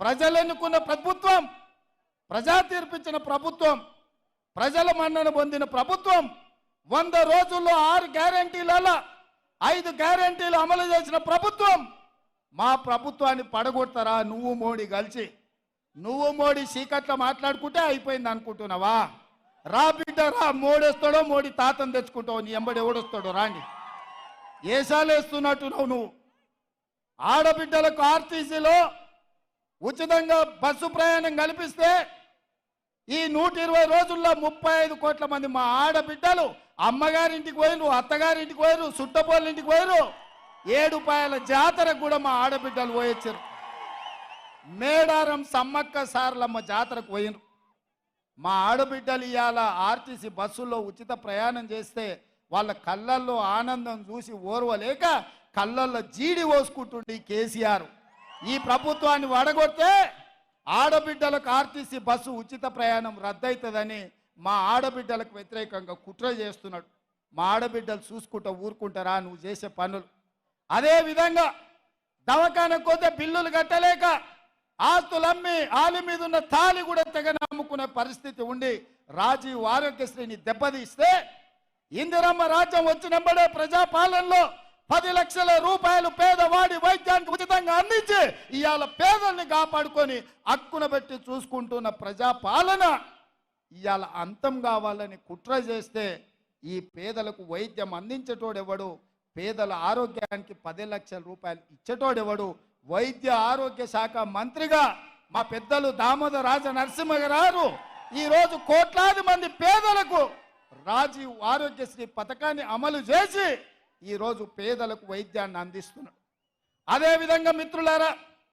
ప్రజలు ఎన్నుకున్న ప్రభుత్వం ప్రజా తీర్పిచ్చిన ప్రభుత్వం ప్రజల మన్నన పొందిన ప్రభుత్వం వంద రోజుల్లో ఆరు గ్యారంటీలలో ఐదు గ్యారంటీలు అమలు చేసిన ప్రభుత్వం. మా ప్రభుత్వాన్ని పడగొడతారా నువ్వు మోడీ కలిసి? నువ్వు మోడీ సీకట్లో మాట్లాడుకుంటే అయిపోయింది అనుకుంటున్నావా? రా బిడ్డ రా. మోడేస్తాడో మోడీ తాతను తెచ్చుకుంటావు నీ ఎంబడి ఎవడొస్తాడో రాండి. ఏసాలు వేస్తున్నట్టున్నావు నువ్వు. ఆడబిడ్డలకు ఆర్టీసీలో ఉచితంగా బస్సు ప్రయాణం కల్పిస్తే ఈ నూట ఇరవై రోజుల్లో ముప్పై ఐదు కోట్ల మంది మా ఆడబిడ్డలు అమ్మగారింటికి పోయిరు అత్తగారింటికి పోయిరు సుట్టపోళ్ళ ఇంటికి పోయిరు ఏడుపాయల జాతరకు కూడా మా ఆడబిడ్డలు పోయొచ్చారు. మేడారం సమ్మక్క సార్లమ్మ జాతరకు పోయినరు మా ఆడబిడ్డలు ఇవాళ ఆర్టీసీ బస్సుల్లో ఉచిత ప్రయాణం చేస్తే వాళ్ళ కళ్ళల్లో ఆనందం చూసి ఓర్వలేక కళ్ళల్లో జీడి పోసుకుంటుండి కేసీఆర్. ఈ ప్రభుత్వాన్ని వడగొడితే ఆడబిడ్డలకు ఆర్టీసీ బస్సు ఉచిత ప్రయాణం రద్దవుతుందని మా ఆడబిడ్డలకు వ్యతిరేకంగా కుట్ర చేస్తున్నాడు. మా ఆడబిడ్డలు చూసుకుంటా ఊరుకుంటారా? నువ్వు చేసే పనులు. అదే విధంగా దవాఖానకు పోతే బిల్లులు కట్టలేక ఆస్తులమ్మి ఆలి మీద ఉన్న తాలి కూడా తెగ నమ్ముకునే పరిస్థితి ఉండి రాజీవ్ ఆరోగ్యశ్రీని దెబ్బతీస్తే ఇందిరమ్మ రాజ్యం వచ్చినప్పుడే ప్రజాపాలనలో పది లక్షల రూపాయలు పేదవాడి వైద్యానికి ఉచితంగా అందించి ఇవాళ పేదల్ని కాపాడుకొని అక్కున పెట్టి చూసుకుంటున్న ప్రజాపాలన ఇవాళ అంతం కావాలని కుట్ర చేస్తే ఈ పేదలకు వైద్యం అందించేటోడెవడు? పేదల ఆరోగ్యానికి పది లక్షల రూపాయలు ఇచ్చేటోడెవడు? వైద్య ఆరోగ్య శాఖ మంత్రిగా మా పెద్దలు దామోదర రాజ నరసింహ గారు ఈరోజు కోట్లాది మంది పేదలకు రాజీవ్ ఆరోగ్యశ్రీ పథకాన్ని అమలు చేసి ఈరోజు పేదలకు వైద్యాన్ని అందిస్తున్నాడు. అదేవిధంగా మిత్రులారా